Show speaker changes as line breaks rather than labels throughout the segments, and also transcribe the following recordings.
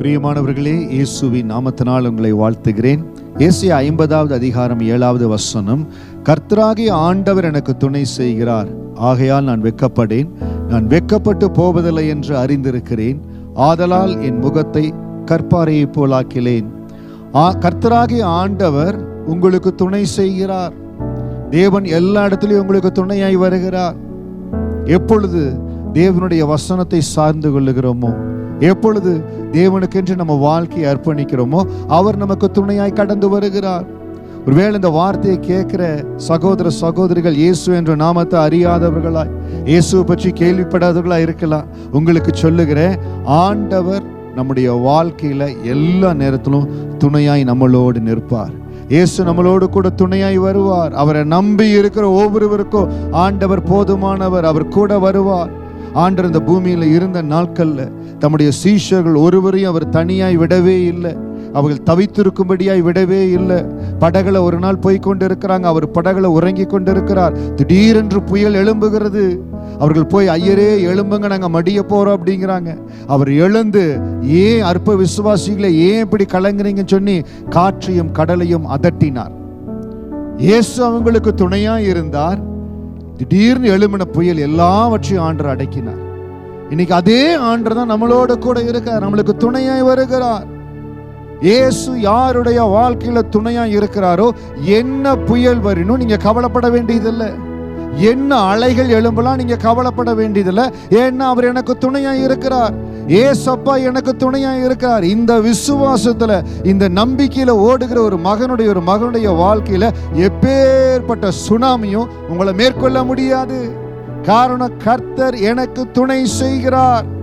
பிரியமானவர்களே இயேசுவின் நாமத்தினால் உங்களை வாழ்த்துகிறேன். ஏசிய ஐம்பதாவது அதிகாரம் ஏழாவது வசனம் கர்த்தராகிய ஆண்டவர் எனக்கு துணை செய்கிறார். ஆகையால் நான் வெக்கப்படேன். நான் வெக்கப்பட்டு போவதில்லை என்று அறிந்திருக்கிறேன். ஆதலால் என் முகத்தை கற்பாரையைப் போலாக்கிலேன் ஆ கர்த்தராகிய ஆண்டவர் உங்களுக்கு துணை செய்கிறார். தேவன் எல்லா இடத்துலையும் உங்களுக்கு துணையாய் வருகிறார். எப்பொழுது தேவனுடைய வசனத்தை சார்ந்து கொள்ளுகிறோமோ எப்பொழுது தேவனுக்கென்று நம்ம வாழ்க்கையை அர்ப்பணிக்கிறோமோ அவர் நமக்கு துணையாய் கடந்து வருகிறார். ஒருவேளை இந்த வார்த்தையை கேட்கிற சகோதர சகோதரிகள் இயேசு என்ற நாமத்தை அறியாதவர்களாய் இயேசுவை பற்றி கேள்விப்படாதவர்களாய் இருக்கலாம். உங்களுக்கு சொல்லுகிறேன் ஆண்டவர் நம்முடைய வாழ்க்கையில எல்லா நேரத்திலும் துணையாய் நம்மளோடு நிற்பார். இயேசு நம்மளோடு கூட துணையாய் வருவார். அவரை நம்பி இருக்கிற ஒவ்வொருவருக்கும் ஆண்டவர் போதுமானவர். அவர் கூட வருவார். ஆண்டர் இந்த பூமியில இருந்த நாட்கள்ல தம்முடைய சீஷர்கள் ஒருவரையும் அவர் தனியாய் விடவே இல்லை. அவர்கள் தவித்திருக்கும்படியாய் விடவே இல்லை. படகுல ஒரு நாள் போய் கொண்டு இருக்கிறாங்க அவர் படகுல உறங்கி கொண்டு இருக்கிறார் திடீரென்று புயல் எழும்புகிறது. அவர்கள் போய் ஐயரே எழும்புங்க நாங்க மடிய போறோம் அப்படிங்கிறாங்க. அவர் எழுந்து ஏன் அற்ப விசுவாசிகளை ஏன் இப்படி கலங்குறீங்கன்னு சொல்லி காற்றையும் கடலையும் அதட்டினார். இயேசு அவங்களுக்கு துணையா இருந்தார். திடீர்னு எழுமின புயல் எல்லாவற்றையும் ஆண்டர் அடக்கினார். இன்னைக்கு அதே ஆண்டர் தான் நம்மளோட கூட இருக்கார் நம்மளுக்கு துணையாய் வருகிறார். இயேசு யாருடைய வாழ்க்கையில துணையா இருக்கிறாரோ என்ன புயல் வரணும் நீங்க கவலைப்பட வேண்டியதில்லை. என்ன அலைகள் எழும்பலாம் நீங்க கவலைப்பட வேண்டியதில்லை. ஏன்னா அவர் எனக்கு துணையா இருக்கிறார். ஏசப்பா எனக்கு துணையா இருக்கிறார். இந்த விசுவாசத்துல இந்த நம்பிக்கையில ஓடுகிற ஒரு மகனுடைய ஒரு மகனுடைய வாழ்க்கையில எப்பேற்பட்ட சுனாமியும் உங்களை மேற்கொள்ள முடியாது. காரணம் கர்த்தர் எனக்கு துணை செய்கிறார்.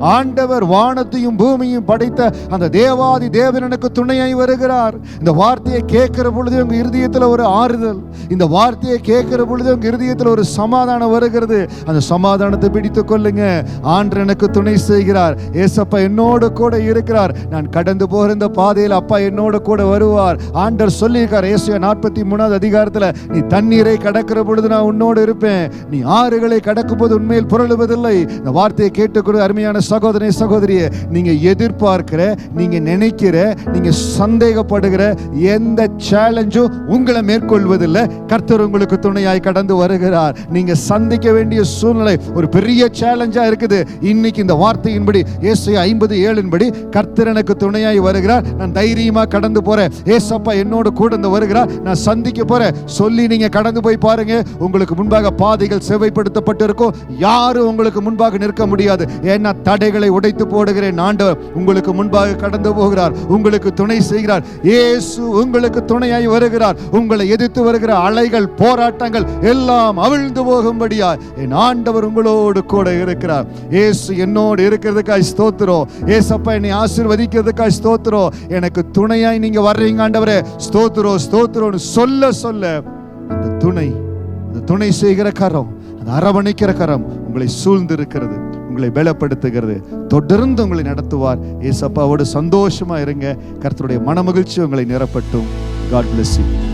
ஆண்டவர் வானத்தையும் பூமியும் படைத்த அந்த தேவாதி தேவன் எனக்கு துணையாய் வருகிறார். இந்த வார்த்தையை கேட்கிற பொழுது உங்க இருதயத்தில் ஒரு ஆறுதல். இந்த வார்த்தையை கேட்கிற பொழுது உங்க இருதயத்தில் ஒரு சமாதானம் வருகிறது. அந்த சமாதானத்தை பிடித்து கொள்ளுங்க. ஆண்டர் எனக்கு துணை செய்கிறார். ஏசப்பா என்னோடு கூட இருக்கிறார். நான் கடந்து போகிற இந்த பாதையில் அப்பா என்னோடு கூட வருவார். ஆண்டர் சொல்லியிருக்கார் ஏசியா நாற்பத்தி மூணாவது அதிகாரத்தில் நீ தண்ணீரை கடக்கிற பொழுது நான் உன்னோடு இருப்பேன். நீ ஆறுகளை கடக்கும் போது உண்மையில் புரளுவதில்லை. இந்த வார்த்தையை கேட்டுக்கொடு அருமையான சகோதரி சகோதரியே நீங்கள் எதிர்பார்க்கிற நீங்கள் நினைக்கிற நீங்கள் சந்தேகப்படுகிற எந்த சேலஞ்சும் உங்களை மேற்கொள்வதில்லை. கர்த்தர் உங்களுக்கு துணையாய் கடந்து வருகிறார். நீங்கள் சந்திக்க வேண்டிய சூழ்நிலை ஒரு பெரிய சேலஞ்சாக இருக்குது. இன்னைக்கு இந்த வார்த்தையின்படி ஏசை ஐம்பது ஏழின்படி கர்த்தர் எனக்கு துணையாய் வருகிறார். நான் தைரியமாக கடந்து போறேன். ஏசப்பா என்னோடு கூட இந்த வருகிறார். நான் சந்திக்க போறேன். சொல்லி நீங்கள் கடந்து போய் பாருங்க. உங்களுக்கு முன்பாக பாதைகள் செவைப்படுத்தப்பட்டு இருக்கும் யாரும் உங்களுக்கு முன்பாக நிற்க முடியாது. ஏன்னா தடைகளை உடைத்து போடுகிறேன். ஆண்டவர் உங்களுக்கு முன்பாக கடந்து போகிறார். உங்களுக்கு துணை செய்கிறார். இயேசு உங்களுக்கு துணையாய் வருகிறார். உங்களை எதிர்த்து வருகிற அலைகள் போராட்டங்கள் எல்லாம் அவிழ்ந்து போகும்படியா என் ஆண்டவர் உங்களோடு கூட இருக்கிறார். இயேசு என்னோடு இருக்கிறதுக்காய் ஸ்தோத்திரம். ஏசப்பா என்னை ஆசீர்வதிக்கிறதுக்காய் ஸ்தோத்திரம். எனக்கு துணையாய் நீங்க வர்றீங்க ஆண்டவரே. ஸ்தோத்திரம் ஸ்தோத்திரம்னு சொல்ல சொல்ல அந்த துணை அந்த துணை செய்கிற கரம் அந்த அரவணைக்கிற கரம் உங்களை சூழ்ந்து இருக்கிறது உங்களை பலப்படுத்துகிறது. தொடர்ந்து உங்களை நடத்துவார். ஏசப்பாவோடு சந்தோஷமா இருங்க. கர்த்தருடைய மனமகிழ்ச்சி உங்களை நிரப்பட்டும். God bless you